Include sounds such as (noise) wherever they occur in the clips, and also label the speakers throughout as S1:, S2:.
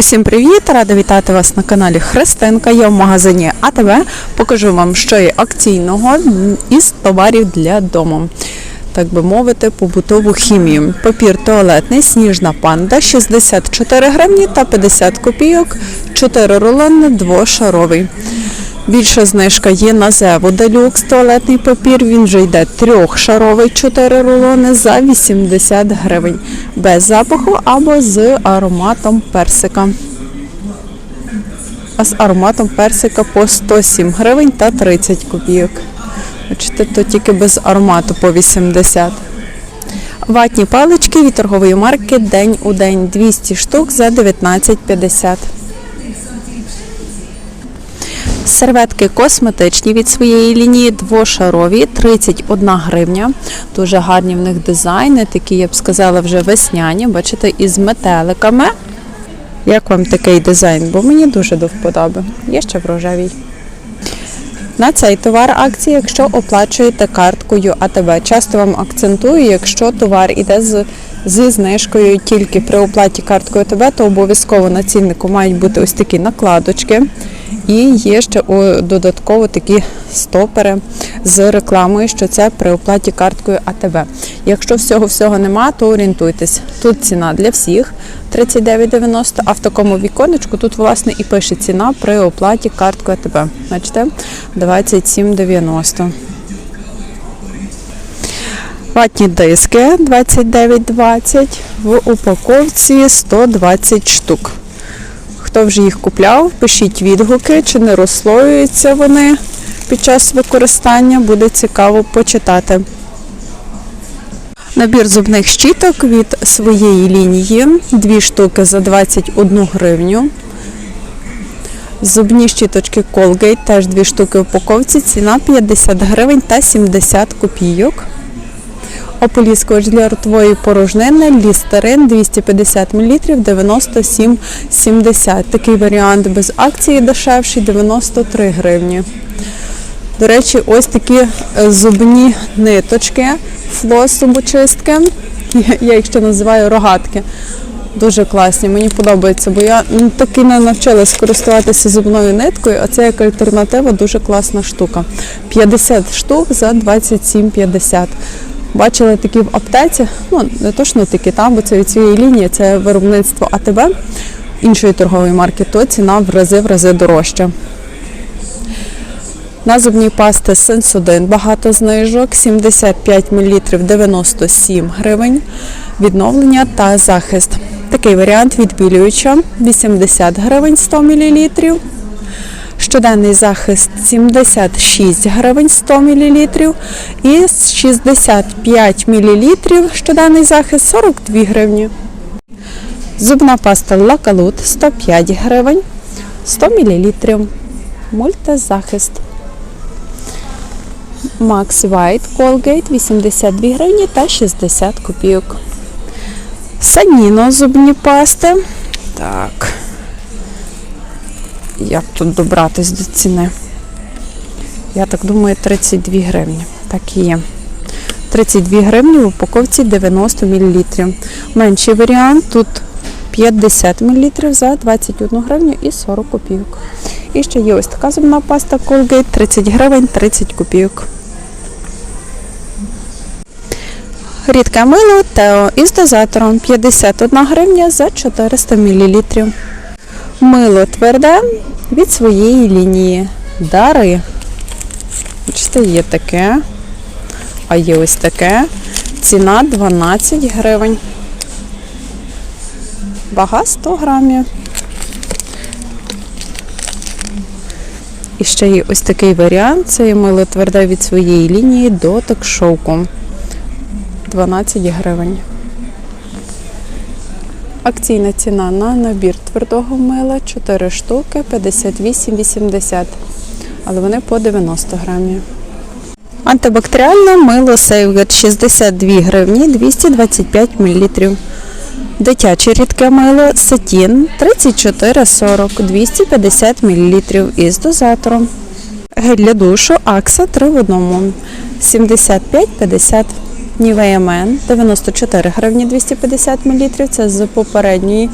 S1: Усім привіт! Рада вітати вас на каналі Христинка. Я в магазині АТВ. Покажу вам, що є акційного із товарів для дому. Так би мовити, побутову хімію. Папір туалетний, сніжна панда 64 гривні та 50 копійок, 4 рулони, двошаровий. Більша знижка є на Зеву Делюкс туалетний папір. Він вже йде трьохшаровий 4 рулони за 80 гривень. Без запаху або з ароматом персика. А з ароматом персика по 107 гривень та 30 копійок. Бачите, то тільки без аромату по 80. Ватні палички від торгової марки День у день 200 штук за 19,50. Серветки косметичні від своєї лінії двошарові, 31 гривня. Дуже гарні в них дизайни, такі, я б сказала, вже весняні. Бачите, із метеликами. Як вам такий дизайн? Бо мені дуже до вподоби. Є ще в рожевій. На цей товар акції, якщо оплачуєте карткою АТБ. Часто вам акцентую, якщо товар іде з, зі знижкою тільки при оплаті карткою АТБ, то обов'язково на ціннику мають бути ось такі накладочки. І є ще додатково такі стопери з рекламою, що це при оплаті карткою АТБ. Якщо всього всього нема, то орієнтуйтесь. Тут ціна для всіх 39,90, а в такому віконечку тут власне і пише ціна при оплаті карткою АТБ. Бачите? 27,90. Ватні диски 29,20 в упаковці 120 штук. Хто вже їх купляв, пишіть відгуки, чи не розслоюються вони під час використання, буде цікаво почитати. Набір зубних щіток від своєї лінії, дві штуки за 21 гривню. Зубні щіточки Colgate, теж дві штуки в упаковці, ціна 50 гривень та 70 копійок. Ополіскувач для ротової порожнини Лістерин 250 мл 97,70. Такий варіант без акції дешевший 93 гривні. До речі, ось такі е, зубні ниточки, флос зубочистки. Я їх ще називаю рогатки. Дуже класні, мені подобається, бо я ну, таки не навчилась користуватися зубною ниткою, а це як альтернатива дуже класна штука. 50 штук за 27,50. Бачили такі в аптеці, ну не точно такі там, бо це від цієї лінії, це виробництво АТБ іншої торгової марки, то ціна в рази в рази дорожча. На зубні пасти Сенсодин багато знижок, 75 мл 97 гривень, відновлення та захист. Такий варіант відбілююча 80 гривень 100 мл. Щоденний захист 76 гривень 100 мл і 65 мл щоденний захист 42 гривні. Зубна паста Лакалут 105 гривень 100 мл. Мультизахист. Max White Colgate 82 гривні та 60 копійок. Саніно зубні пасти. Так. Як тут добратись до ціни? Я так думаю, 32 гривні. Так і є. 32 гривні в упаковці 90 мл. Менший варіант тут 50 мл за 21 гривню і 40 копійок. І ще є ось така зубна паста Colgate 30 гривень 30 копійок. Рідке мило Тео із дозатором 51 гривня за 400 мл. Мило тверде від своєї лінії. Дари. Бачите, є таке, а є ось таке. Ціна 12 гривень. Вага 100 грамів. І ще є ось такий варіант. Це є мило тверде від своєї лінії дотик шовку. 12 гривень. Акційна ціна на набір твердого мила 4 штуки 58,80. Але вони по 90 грамів. Антибактеріальне мило Сейвгет 62 гривні 225 мл. Дитяче рідке мило Сатін 34,40 250 мл із дозатором. Гель для душу Акса 3 в одному 75,50 Nivea Men 94 гривні 250 мл. Це з попередньої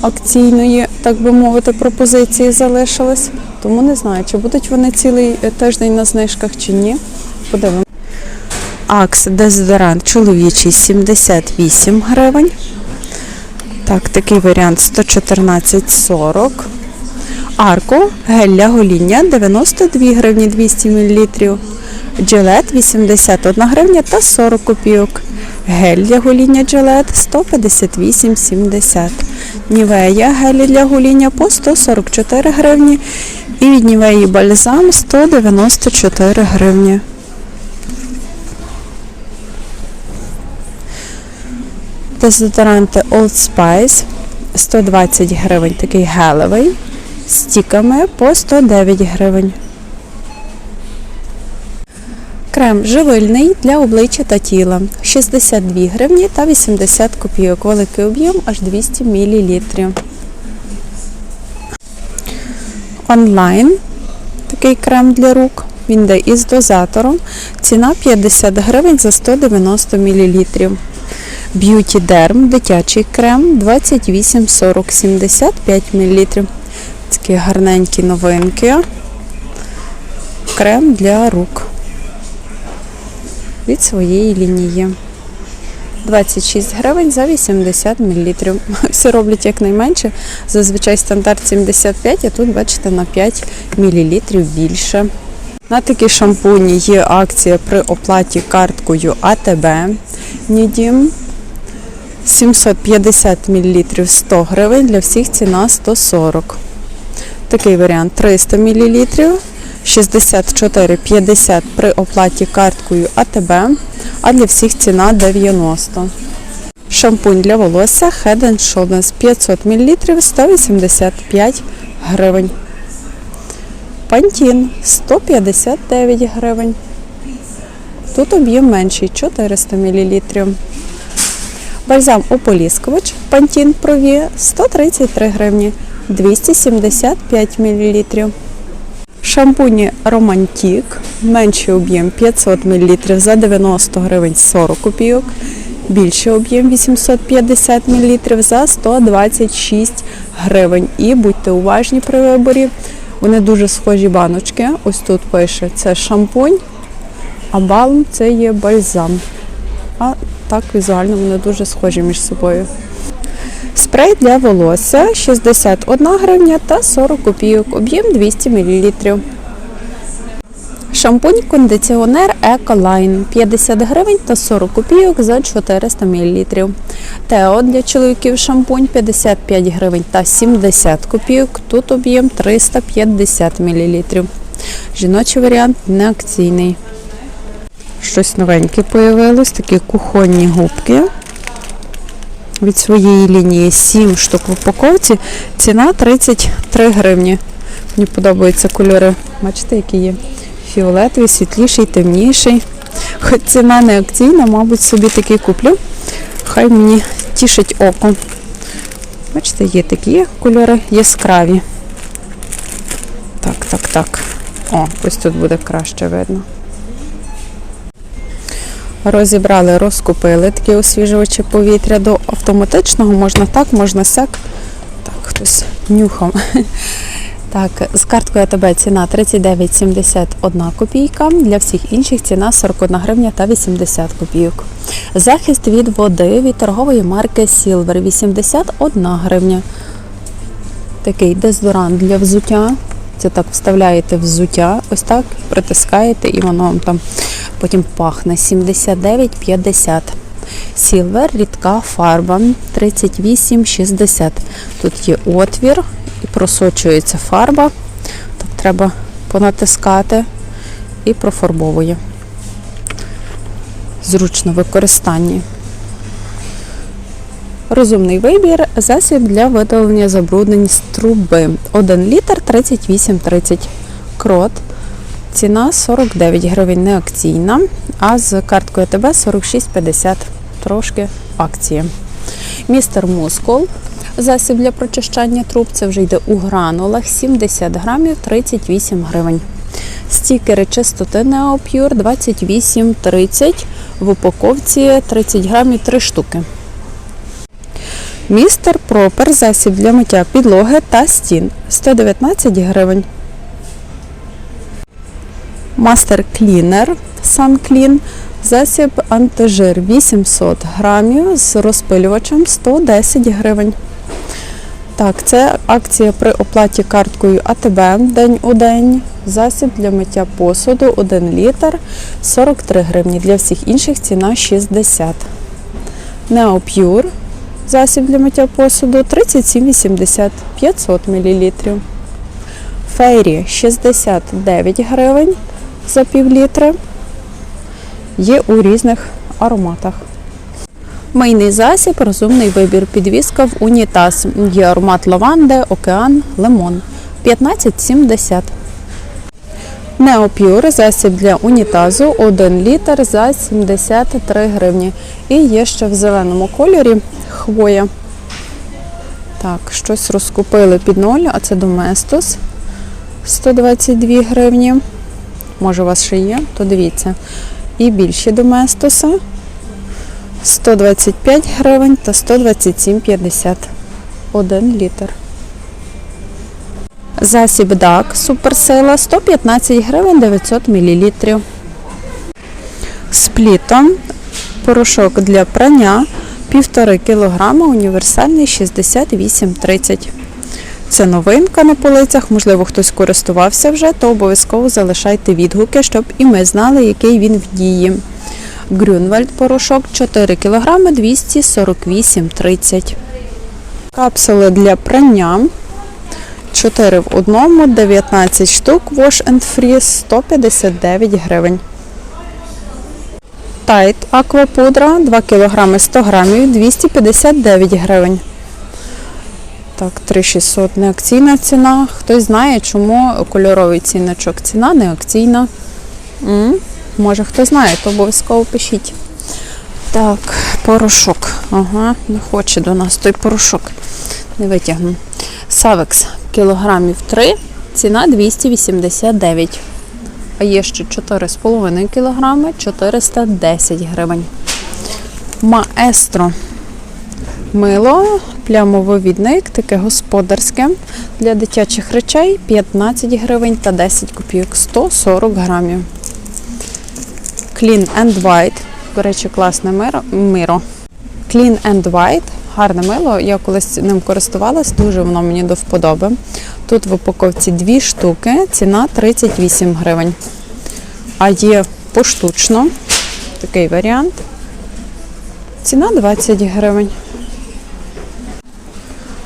S1: акційної, так би мовити, пропозиції залишилось. Тому не знаю, чи будуть вони цілий тиждень на знижках чи ні. Подивимося. Акс дезодорант чоловічий 78 гривень. Так, такий варіант 114,40. Арко гель для гоління 92 гривні 200 мл. Джилет 81 гривня та 40 копійок. Гель для гоління джилет 158,70. Нівея гелі для гоління по 144 гривні. І від Нівеї бальзам 194 гривні. Дезодоранти Old Spice 120 гривень, такий гелевий. З стіками по 109 гривень. Крем живильний для обличчя та тіла 62 гривні та 80 копійок. Великий об'єм аж 200 мл. Онлайн такий крем для рук. Він йде із дозатором. Ціна 50 гривень за 190 мл. Beauty Derm дитячий крем 28,40 75 мл. Такі гарненькі новинки. Крем для рук від своєї лінії. 26 гривень за 80 мл. Всі роблять якнайменше. Зазвичай стандарт 75, а тут, бачите, на 5 мл більше. На такі шампуні є акція при оплаті карткою АТБ Нідім. 750 мл 100 гривень, для всіх ціна 140. Такий варіант 300 мл 64,50 при оплаті карткою АТБ, а для всіх ціна 90. Шампунь для волосся Head Shoulders 500 мл 185 гривень. Пантін 159 гривень. Тут об'єм менший 400 мл. Бальзам ополіскувач Пантін Прові 133 гривні 275 мл. Шампуні Романтік, менший об'єм 500 мл за 90 гривень 40 копійок, більший об'єм 850 мл за 126 гривень. І будьте уважні при виборі. Вони дуже схожі баночки. Ось тут пише це шампунь, а балм це є бальзам. А так візуально вони дуже схожі між собою. Спрей для волосся 61 гривня та 40 копійок, об'єм 200 мл. Шампунь кондиціонер Ecoline 50 гривень та 40 копійок за 400 мл. Тео для чоловіків шампунь 55 гривень та 70 копійок. Тут об'єм 350 мл. Жіночий варіант не акційний. Щось новеньке появилось, такі кухонні губки від своєї лінії 7 штук в упаковці. Ціна 33 гривні. Мені подобаються кольори. Бачите, які є? Фіолетовий, світліший, темніший. Хоч ціна не акційна, мабуть, собі такий куплю. Хай мені тішить око. Бачите, є такі кольори яскраві. Так, так, так. О, ось тут буде краще видно. Розібрали, розкупили такі освіжувачі повітря до автоматичного, можна так, можна сяк. Так, хтось нюхав. (laughs) Так, з карткою АТБ ціна 39,71 копійка. Для всіх інших ціна 41 гривня та 80 копійок. Захист від води від торгової марки Silver 81 гривня. Такий дезодорант для взуття. Це так вставляєте взуття, ось так притискаєте, і воно вам там потім пахне 79,50. Сілвер, рідка фарба 38,60. Тут є отвір і просочується фарба. Так треба понатискати і профарбовує. Зручно в використанні. Розумний вибір, засіб для видалення забруднень з труби. 1 літр 38,30 крот. Ціна 49 гривень не акційна, а з карткою АТБ 46,50 трошки акції. Містер Мускул. Засіб для прочищання труб. Це вже йде у гранулах 70 грамів 38 гривень. Стікери чистоти Neopure 28,30 в упаковці 30 грамів 3 штуки. Містер Пропер засіб для миття підлоги та стін 119 гривень. Мастер Клінер Sun засіб антижир 800 грамів з розпилювачем 110 гривень. Так, це акція при оплаті карткою АТБ день у день. Засіб для миття посуду 1 літр 43 гривні. Для всіх інших ціна 60. Neopure засіб для миття посуду 37,80 500 мл. Фейрі 69 гривень за пів літри. Є у різних ароматах. Мийний засіб, розумний вибір, підвіска в унітаз. Є аромат лаванди, океан, лимон. 15,70. Неопюр засіб для унітазу 1 літр за 73 гривні. І є ще в зеленому кольорі хвоя. Так, щось розкупили під ноль, а це Доместос 122 гривні. Може, у вас ще є, то дивіться. І більші Доместоса 125 гривень та 127,50 1 літр. Засіб DAC Суперсила 115 гривень 900 мл. Сплітом порошок для прання 1,5 кг універсальний 68,30. Це новинка на полицях, можливо, хтось користувався вже, то обов'язково залишайте відгуки, щоб і ми знали, який він в дії. Грюнвальд порошок 4 кг 248,30. Капсули для прання 4 в одному, 19 штук Wash and Free 159 гривень. Тайт аквапудра 2 кг 100 грамів 259 гривень. Так, 3600 не акційна ціна. Хтось знає, чому кольоровий ціночок ціна не акційна. М? Може хто знає, то обов'язково пишіть. Так, порошок. Ага, не хоче до нас той порошок. Не витягну. Савекс кілограмів 3, ціна 289. А є ще 4,5 кг 410 гривень. Маестро. Мило, плямовивідник, таке господарське для дитячих речей 15 гривень та 10 копійок 140 грамів. Clean and White. До речі, класне миро. Clean and White. Гарне мило. Я колись ним користувалась, дуже воно мені до вподоби. Тут в упаковці дві штуки, ціна 38 гривень. А є поштучно такий варіант. Ціна 20 гривень.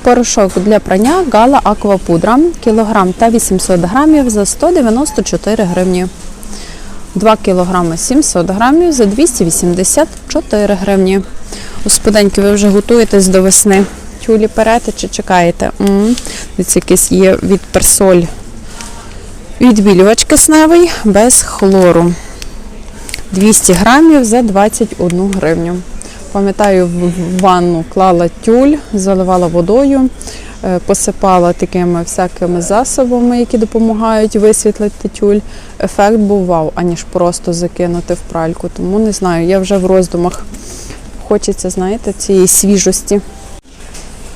S1: Порошок для прання Гала Аквапудра кілограм та 800 грамів за 194 гривні. 2 кг 700 грамів за 284 гривні. Господеньки, ви вже готуєтесь до весни. Тюлі перете чи чекаєте? Дивіться, якийсь є від персоль. Відбілювач кисневий без хлору. 200 грамів за 21 гривню. Пам'ятаю, в ванну клала тюль, заливала водою, е, посипала такими всякими засобами, які допомагають висвітлити тюль. Ефект був вау, аніж просто закинути в пральку. Тому не знаю, я вже в роздумах. Хочеться, знаєте, цієї свіжості.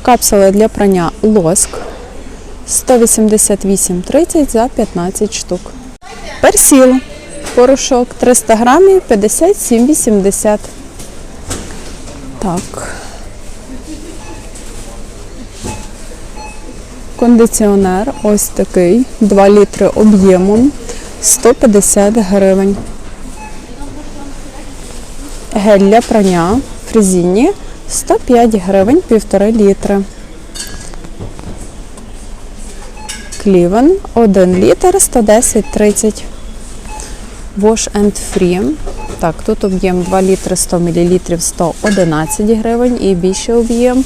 S1: Капсули для прання лоск 188,30 за 15 штук. Персіл. Порошок 300 грамів 57,80. Так. Кондиціонер ось такий, 2 літри об'ємом, 150 гривень. Гель для прання фрезіні 105 гривень, 1,5 літри. Клівен 1 літр 110,30. Wash and Free. Так, тут об'єм 2 літри 100 мл 111 гривень і більший об'єм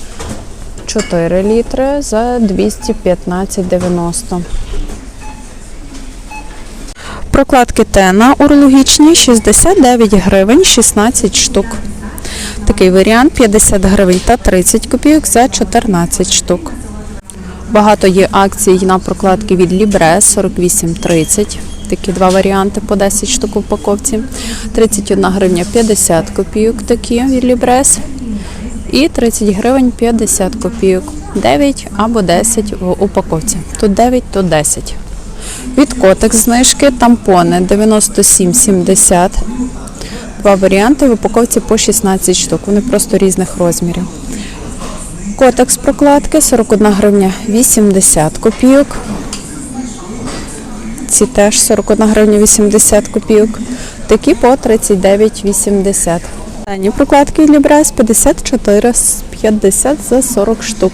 S1: 4 літри за 215,90. Прокладки Тена урологічні 69 гривень 16 штук. Такий варіант 50 гривень та 30 копійок за 14 штук. Багато є акцій на прокладки від Libre 48,30. Такі два варіанти по 10 штук в упаковці. 31 гривня 50 копійок такі від Лібрес. І 30 гривень 50 копійок. 9 або 10 в упаковці. Тут 9, тут 10. Від котекс знижки тампони 97,70. Два варіанти в упаковці по 16 штук. Вони просто різних розмірів. Котекс прокладки 41 гривня 80 копійок. Ці теж 41 гривня 80 копійок. Такі по 39,80. Дані прокладки Лібрес 54,50 за 40 штук.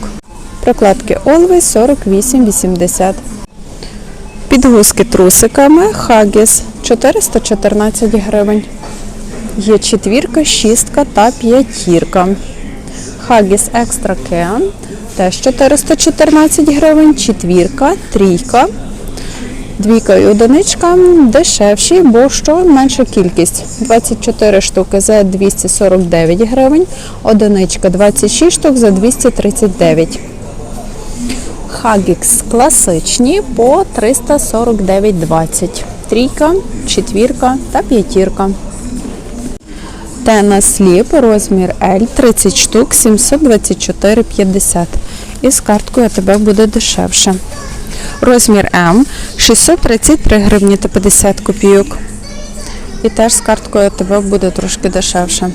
S1: Прокладки Always 48,80. Підгузки трусиками Хагіс 414 гривень. Є четвірка, шістка та п'ятірка. Хагіс Екстра Кен теж 414 гривень, четвірка, трійка. Двійка і одиничка дешевші, бо що менша кількість. 24 штуки за 249 гривень, одиничка 26 штук за 239. Хагікс класичні по 349,20. Трійка, четвірка та п'ятірка. Тена сліп, розмір L 30 штук 724,50. І з карткою тебе буде дешевше. Розмір М 633 гривні та 50 копійок. І теж з карткою ТВ буде трошки дешевше.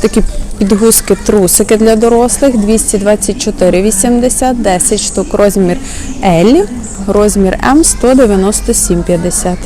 S1: Такі підгузки трусики для дорослих 224,80, 10 штук. Розмір L, розмір М 197,50.